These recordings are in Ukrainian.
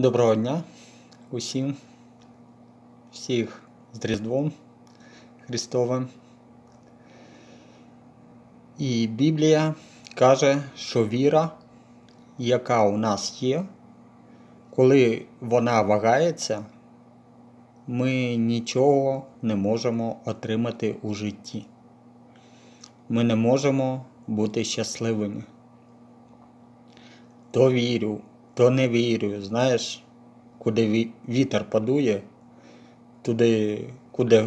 Доброго дня усім, всіх з Різдвом Христовим. І Біблія каже, що віра, яка у нас є, коли вона вагається, ми нічого не можемо отримати у житті. Ми не можемо бути щасливими. То вірю, то не вірю. Знаєш, куди вітер подує, туди, куди,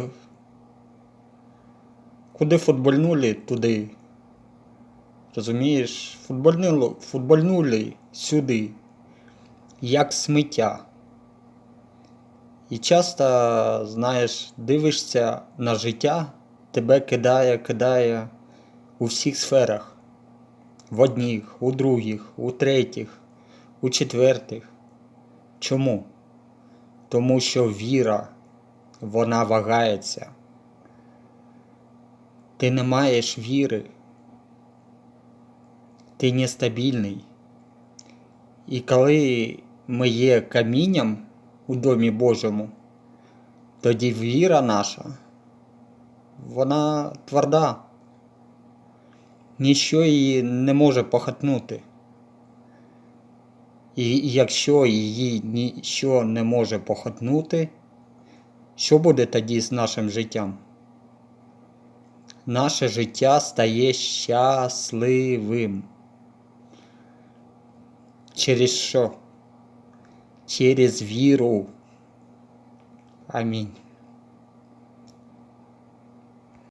куди футбольнули, туди. Розумієш, футбольнули, футбольнули сюди, як сміття. І часто, знаєш, дивишся на життя, тебе кидає, кидає у всіх сферах. В одних, у других, у третіх, у четвертих. Чому? Тому що віра, вона вагається. Ти не маєш віри, ти нестабільний. І коли ми є камінням у Домі Божому, тоді віра наша, вона тверда. Ніщо її не може похитнути. І якщо її ніщо не може похитнути, що буде тоді з нашим життям? Наше життя стає щасливим. Через що? Через віру. Амінь.